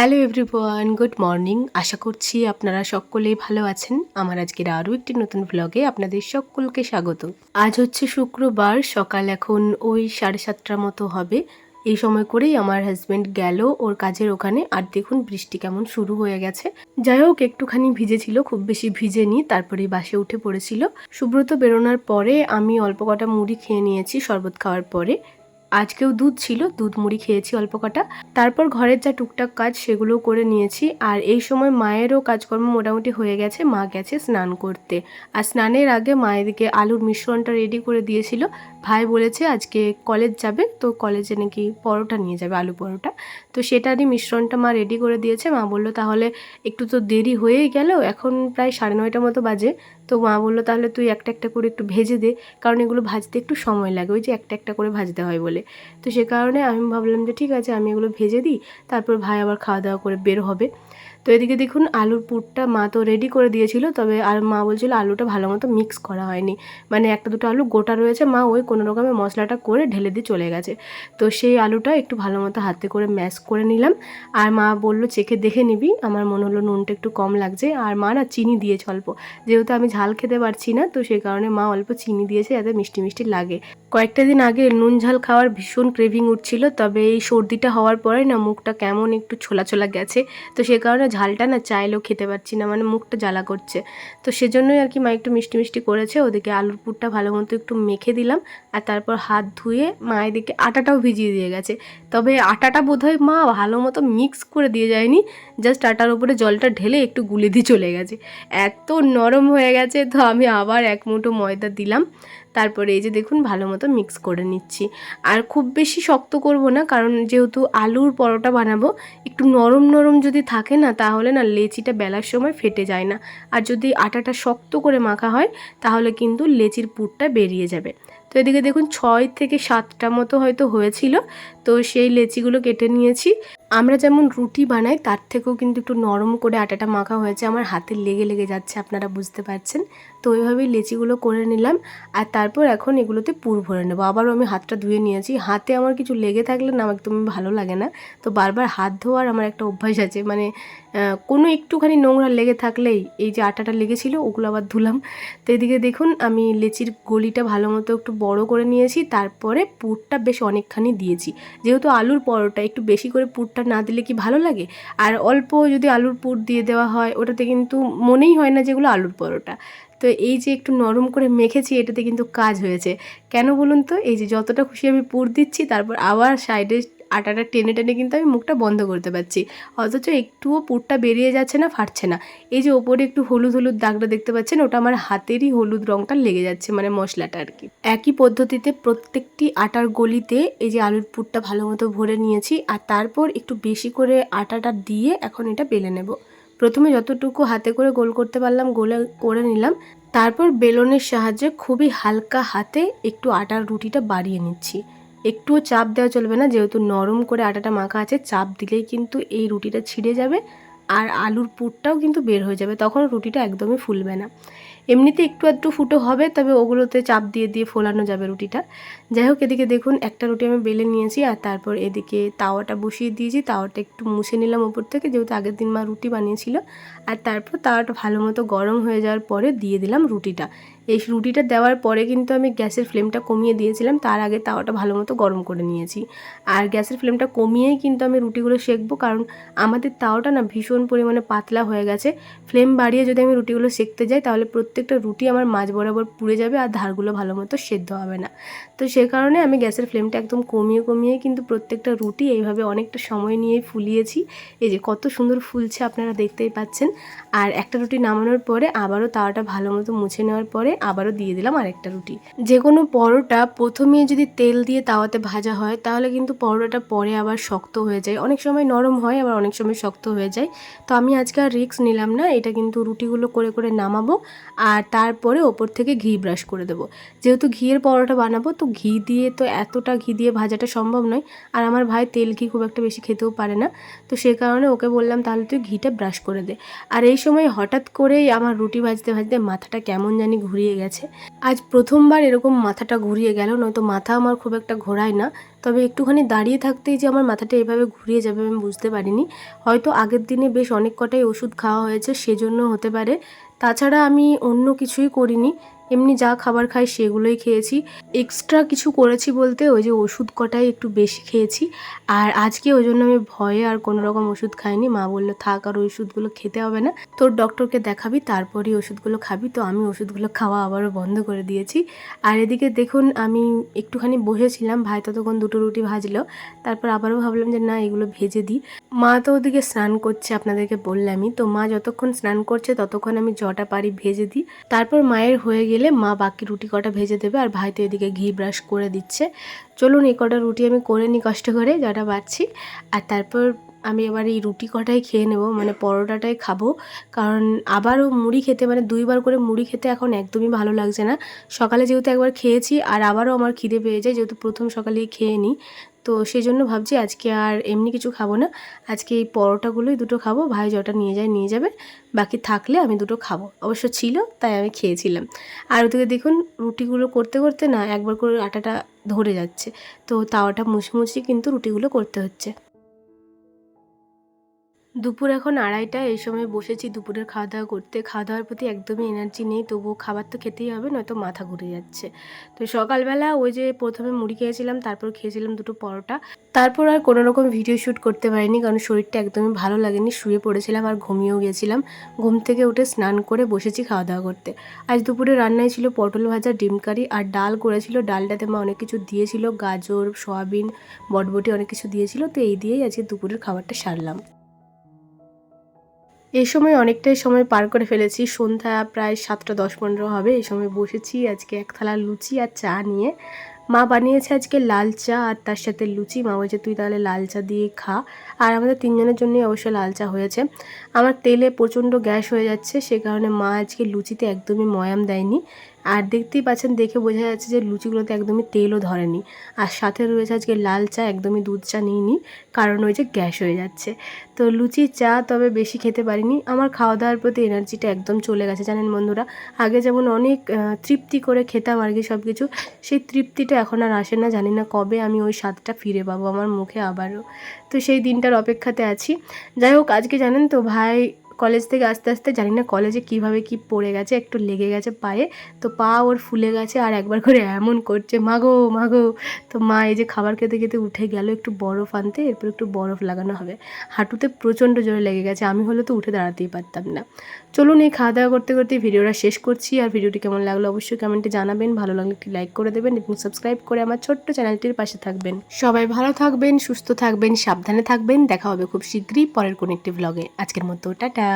Hello everyone good morning আশা করছি আপনারা সকলেই ভালো আছেন। আমার আজকের আরও একটি নতুন ব্লগে আপনাদের সকলকে স্বাগত। আজ হচ্ছে শুক্রবার, সকাল এখন ওই সাড়ে সাতটার মতো হবে। এই সময় করেই আমার হাজব্যান্ড গেল ওর কাজের ওখানে। আর দেখুন, বৃষ্টি কেমন শুরু হয়ে গেছে। যাই হোক, একটুখানি ভিজেছিল, খুব বেশি ভিজেনি তারপরে বাসে উঠে পড়েছিল। সুব্রত বেরোনোর পরে আমি অল্প কটা মুড়ি খেয়ে নিয়েছি, শরবত খাওয়ার পরে। আজকেও দুধ ছিল, দুধ মুড়ি খেয়েছি অল্প কটা। তারপর ঘরের যা টুকটাক কাজ সেগুলোও করে নিয়েছি। আর এই সময় মায়েরও কাজকর্ম মোটামুটি হয়ে গেছে, মা গেছে স্নান করতে। আর স্নানের আগে মায়েরকে আলুর মিশ্রণটা রেডি করে দিয়েছিল। ভাই বলেছে আজকে কলেজ যাবে, তো কলেজে নাকি পরোটা নিয়ে যাবে, আলু পরোটা। তো সেটারই মিশ্রণটা মা রেডি করে দিয়েছে। মা বলল, তাহলে একটু তো দেরি হয়েই গেল, এখন প্রায় সাড়ে নয়টা মতো বাজে। তো মা বলল, তাহলে তুই একটা একটা করে একটু ভেজে দে, কারণ এগুলো ভাজতে একটু সময় লাগে, ওই যে একটা একটা করে ভাজতে হয় বলে। তো সে কারণে আমি ভাবলাম যে, ঠিক আছে, আমি এগুলো ভেজে দিই, তারপর ভাই আবার খাওয়া দাওয়া করে বের হবে। তো এদিকে দেখুন আলুর পুরটা মা তো রেডি করে দিয়েছিল, তবে আর মা বলছিল আলুটা ভালো মতো মিক্স করা হয়নি। মানে একটা দুটো আলু গোটা রয়েছে, মা ওই কোনো রকমের মশলাটা করে ঢেলে দিয়ে চলে গেছে। তো সেই আলুটা একটু ভালো মতো হাতে করে ম্যাশ করে নিলাম। আর মা বলল, চেখে দেখে নিবি, আমার মনে হলো নুনটা একটু কম লাগছে। আর মা না চিনি দিয়েছে অল্প, যেহেতু আমি ঝাল খেতে পারছি না, তো সেই কারণে মা অল্প চিনি দিয়েছে যাতে মিষ্টি মিষ্টি লাগে। কয়েকটা দিন আগে নুন ঝাল খাওয়ার ভীষণ ক্রেভিং উঠছিল, তবে এই সর্দিটা হওয়ার পরে না মুখটা কেমন একটু ছোলা ছোলা গেছে। তো সে কারণে ঝালটা না চাইলেও খেতে পারছি না মানে মুখটা জ্বালা করছে। তো সেজন্যই আর কি মা একটু মিষ্টি মিষ্টি করেছে, ওদিকে আলুর পুরটা ভালো মতো একটু মেখে দিলাম, আর তারপর হাত ধুয়ে মা এদিকে আটাটাও ভিজিয়ে দিয়ে গেছে। তবে আটাটা বোধহয় মা ভালো মতো মিক্স করে দিয়ে যায়নি, জাস্ট আটার উপরে জলটা ঢেলে একটু গুলে দিয়ে চলে গেছে। এত নরম হয়ে গেছে, তো আমি আবার এক মুঠো ময়দা দিলাম। তারপরে এই যে দেখুন ভালো মতো মিক্স করে নিচ্ছি। আর খুব বেশি শক্ত করব না, কারণ যেহেতু আলুর পরোটা বানাবো, একটু নরম নরম যদি থাকে না, তাহলে না লেচিটা বেলার সময় ফেটে যায় না। আর যদি আটাটা শক্ত করে মাখা হয়, তাহলে কিন্তু লেচির পুরটা বেরিয়ে যাবে। তো এদিকে দেখুন ছয় থেকে সাতটা মতো হয়তো হয়েছিল, তো সেই লেচিগুলো কেটে নিয়েছি। আমরা যেমন রুটি বানাই, তার থেকেও কিন্তু একটু নরম করে আটাটা মাখা হয়েছে। আমার হাতে লেগে লেগে যাচ্ছে, আপনারা বুঝতে পারছেন। তো ওইভাবেই লেচিগুলো করে নিলাম। আর তারপর এখন এগুলোতে পুর ভরে নেব। আবারও আমি হাতটা ধুয়ে নিয়েছি। হাতে আমার কিছু লেগে থাকলে না একদমই ভালো লাগে না। তো বারবার হাত ধোয়ার আমার একটা অভ্যাস আছে। মানে কোনো একটুখানি নোংরা লেগে থাকলেই এই যে আটাটা লেগেছিল, ওগুলো আবার ধুলাম। তো এদিকে দেখুন, আমি লেচির গলিটা ভালো মতো একটু বড় করে নিয়েছি। তারপরে পুরটা বেশ অনেকখানি দিয়েছি। যেহেতু আলুর পরোটা, একটু বেশি করে পুরটা না দিলে কি ভালো লাগে? আর অল্প যদি আলুর পুর দিয়ে দেওয়া হয়, ওটাতে কিন্তু মনেই হয় না যেগুলো আলুর পরোটা। তো এই যে একটু নরম করে মেখেছি, এটাতে কিন্তু কাজ হয়েছে। কেন বলুন তো? এই যে যতটা খুশি আমি পুর দিচ্ছি, তারপর আবার সাইডে আটাটা টেনে টেনে কিন্তু আমি মুখটা বন্ধ করতে পারছি। অথচ একটুও পুরটা বেরিয়ে যাচ্ছে না, ফাটছে না। এই যে ওপরে একটু হলুদ হলুদ দাগটা দেখতে পাচ্ছেন, ওটা আমার হাতেরই হলুদ রঙটা লেগে যাচ্ছে মানে মশলাটা আর কি। একই পদ্ধতিতে প্রত্যেকটি আটার গলিতে এই যে আলুর পুরটা ভালো মতো ভরে নিয়েছি, আর তারপর একটু বেশি করে আটাটা দিয়ে এখন এটা বেলে নেব। প্রথমে যতটুকু হাতে করে গোল করতে পারলাম, গোলে করে নিলাম। তারপর বেলনের সাহায্যে খুবই হালকা হাতে একটু আটার রুটিটা বাড়িয়ে নিচ্ছি। একটুও চাপ দেওয়া চলবে না। যেহেতু নরম করে আটাটা মাখা আছে, চাপ দিলেই কিন্তু এই রুটিটা ছিঁড়ে যাবে আর আলুর পুরটাও কিন্তু বের হয়ে যাবে, তখন রুটিটা একদমই ফুলবে না। এমনিতে একটু একটু ফুটো হবে, তবে ওগুলোতে চাপ দিয়ে দিয়ে ফোলানো যাবে রুটিটা। যাই হোক, এদিকে দেখুন, একটা রুটি আমি বেলে নিয়েছি আর তারপর এদিকে তাওয়াটা বসিয়ে দিয়েছি। তাওয়াটা একটু মুছে নিলাম ওপর থেকে, যেহেতু আগের দিন মা রুটি বানিয়েছিল। আর তারপর তাওয়াটা ভালো মতো গরম হয়ে যাওয়ার পরে দিয়ে দিলাম রুটিটা। এই রুটিটা দেওয়ার পরে কিন্তু আমি গ্যাসের ফ্লেমটা কমিয়ে দিয়েছিলাম। তার আগে তাওয়াটা ভালো মতো গরম করে নিয়েছি। আর গ্যাসের ফ্লেমটা কমিয়েই কিন্তু আমি রুটিগুলো সেকবো, কারণ আমাদের তাওয়াটা না ভীষণ পরিমাণে পাতলা হয়ে গেছে। ফ্লেম বাড়িয়ে যদি আমি রুটিগুলো সেকতে যাই, তাহলে প্রত্যেকটা রুটি আমার মাঝ বরাবর পুড়ে যাবে আর ধারগুলো ভালো মতো সেদ্ধ হবে না। তো সে কারণে আমি গ্যাসের ফ্লেমটা একদম কমিয়ে কমিয়ে কিন্তু প্রত্যেকটা রুটি এইভাবে অনেকটা সময় নিয়ে ফুলিয়েছি। এই যে কত সুন্দর ফুলছে আপনারা দেখতেই পাচ্ছেন। আর একটা রুটি নামানোর পরে আবারও তাওয়াটা ভালো মতো মুছে নেওয়ার পরে আবারও দিয়ে দিলাম আরেকটা রুটি। যে কোনো পরোটা প্রথমে যদি তেল দিয়ে তাওয়াতে ভাজা হয়, তাহলে কিন্তু পরোটাটা পরে আবার শক্ত হয়ে যায়। অনেক সময় নরম হয়, আবার অনেক সময় শক্ত হয়ে যায়। তো আমি আজকে আর রিক্স নিলাম না, এটা কিন্তু রুটিগুলো করে করে নামাবো আর তারপরে ওপর থেকে ঘি ব্রাশ করে দেবো। যেহেতু ঘিয়ের পরোটা বানাবো, তো ঘি দিয়ে তো এতটা ঘি দিয়ে ভাজাটা সম্ভব নয়। আর আমার ভাই তেল ঘি খুব একটা বেশি খেতেও পারে না। তো সে কারণে ওকে বললাম, তাহলে তুই ঘিটা ব্রাশ করে দে। আর এই সময় হঠাৎ করেই আমার রুটি ভাজতে ভাজতে মাথাটা কেমন জানি ঘুরিয়ে ঘুরিয়ে গেছে। আজ প্রথমবার এরকম মাথাটা ঘুরিয়ে গেল, নয়তো মাথা আমার খুব একটা ঘোরায় না। তবে একটুখানি দাঁড়িয়ে থাকতেই যে আমার মাথাটা এভাবে ঘুরিয়ে যাবে আমি বুঝতে পারিনি। হয়তো আগের দিনে বেশ অনেক কটাই ওষুধ খাওয়া হয়েছে, সেজন্য হতে পারে। তাছাড়া আমি অন্য কিছুই করিনি। এমনি যা খাবার খাই সেগুলোই খেয়েছি। এক্সট্রা কিছু করেছি বলতে ওই যে ওষুধ কটাই একটু বেশি খেয়েছি। আর আজকে ওই জন্য আমি ভয়ে আর কোনো রকম ওষুধ খাইনি। মা বলল, থাক আর ওষুধগুলো খেতে হবে না। তোর ডক্টরকে দেখাবি, তারপরই ওষুধগুলো খাবি। তো আমি ওষুধগুলো খাওয়া আবারও বন্ধ করে দিয়েছি। আর এদিকে দেখুন, আমি একটুখানি বসেছিলাম। ভাই ততক্ষণ দুটো রুটি ভাজলো। তারপর আবারও ভাবলাম যে, না, এগুলো ভেজে দিই। মা তো ওদিকে স্নান করছে আপনাদেরকে বললামই। তো মা যতক্ষণ স্নান করছে, ততক্ষণ আমি জটা পারি ভেজে দিই। তারপর মায়ের হয়ে গেলে মা বাকি রুটি কটা ভেজে দেবে আর ভাই তো এদিকে ঘি ব্রাশ করে দিচ্ছে। চলুন এই কটা রুটি আমি করে নিই কষ্ট করে, যাটা বাচ্ছি আর তারপর আমি এবার এই রুটি কটাই খেয়ে নেব মানে পরোটাটাই খাব। কারণ আবারও মুড়ি খেতে মানে দুইবার করে মুড়ি খেতে এখন একদমই ভালো লাগছে না। সকালে যেহেতু একবার খেয়েছি, আর আবারও আমার খিদে পেয়ে যায়, যেহেতু প্রথম সকালেই খেয়ে নিই। তো সেই জন্য ভাবছি আজকে আর এমনি কিছু খাব না। আজকে এই পরোটাগুলোই দুটো খাব, ভাই যটা নিয়ে যায় নিয়ে যাবে, বাকি থাকলে আমি দুটো খাব। অবশ্য ছিল, তাই আমি খেয়েছিলাম। আর ওদিকে দেখুন, রুটিগুলো করতে করতে না একবার করে আটাটা ধরে যাচ্ছে। তো তাওয়াটা মুছমুছি কিন্তু রুটিগুলো করতে হচ্ছে। দুপুর এখন আড়াইটা, এই সময় বসেছি দুপুরের খাওয়া দাওয়া করতে। খাওয়া দাওয়ার প্রতি একদমই এনার্জি নেই, তবুও খাবার তো খেতেই হবে, নয়তো মাথা ঘুরে যাচ্ছে। তো সকালবেলা ওই যে প্রথমে মুড়ি খেয়েছিলাম, তারপর খেয়েছিলাম দুটো পরোটা। তারপর আর কোনো রকম ভিডিও শ্যুট করতে পারিনি, কারণ শরীরটা একদমই ভালো লাগেনি। শুয়ে পড়েছিলাম আর ঘুমিয়েও গেছিলাম। ঘুম থেকে উঠে স্নান করে বসেছি খাওয়া দাওয়া করতে। আজ দুপুরে রান্নায় ছিল পটল ভাজা, ডিম কারি আর ডাল করেছিল। ডালটাতে মা অনেক কিছু দিয়েছিল, গাজর, সয়াবিন, বটবটি অনেক কিছু দিয়েছিল। তো এই দিয়েই আজকে দুপুরের খাবারটা সারলাম। এই সময় অনেকটাই সময় পার করে ফেলেছি। সন্ধ্যা প্রায় সাতটা দশ পনেরো হবে। এই সময় বসেছি আজকে এক থালা লুচি আর চা নিয়ে। মা বানিয়েছে আজকে লাল চা আর তার সাথে লুচি। মা বলছে, তুই তাহলে লাল চা দিয়ে খা। আর আমাদের তিনজনের জন্যই অবশ্য লাল চা হয়েছে। আমার তেলে প্রচণ্ড গ্যাস হয়ে যাচ্ছে, সে কারণে মা আজকে লুচিতে একদমই ময়াম দেয়নি। আর দেখতেই পাচ্ছেন, দেখে বোঝা যাচ্ছে যে লুচিগুলোতে একদমই তেলও ধরেনি। আর সাথে রয়েছে আজকে লাল চা, একদমই দুধ চা নিইনি, কারণ ওই যে গ্যাস হয়ে যাচ্ছে। তো লুচি চা তবে বেশি খেতে পারিনি। আমার খাওয়া দাওয়ার প্রতি এনার্জিটা একদম চলে গেছে, জানেন বন্ধুরা। আগে যেমন অনেক তৃপ্তি করে খেতাম আর কি সব কিছু সেই তৃপ্তিটা এখন আর আসে না, জানি না কবে আমি ওই স্বাদটা ফিরে পাবো আমার মুখে আবারও। তো সেই দিনটার অপেক্ষাতে আছি। যাই হোক, আজকে জানেন তো ভাই কলেজ থেকে আস্তে আস্তে জানি না কলেজে কীভাবে কি পড়ে গেছে, একটু লেগে গেছে পায়ে, তো পা ওর ফুলে গেছে আর একবার করে এমন করছে মাগো মাগো তো মা এই যে খাবার খেতে খেতে উঠে গেল, একটু বরফ আনতে, এরপর একটু বরফ লাগানো হবে। হাঁটুতে প্রচণ্ড জোরে লেগে গেছে, আমি হলে তো উঠে দাঁড়াতেই পারতাম না। চলুন এই খাওয়া দাওয়া করতে করতে ভিডিওটা শেষ করছি। আর ভিডিওটি কেমন লাগল অবশ্যই কমেন্টে জানাবেন। ভালো লাগলে একটি লাইক করে দেবেন এবং সাবস্ক্রাইব করে আমার ছোট্ট চ্যানেলটির পাশে থাকবেন। সবাই ভালো থাকবেন, সুস্থ থাকবেন, সাবধানে থাকবেন। দেখা হবে খুব শীঘ্রই পরের কোনো একটি ব্লগে আজকের মতো, টাটা!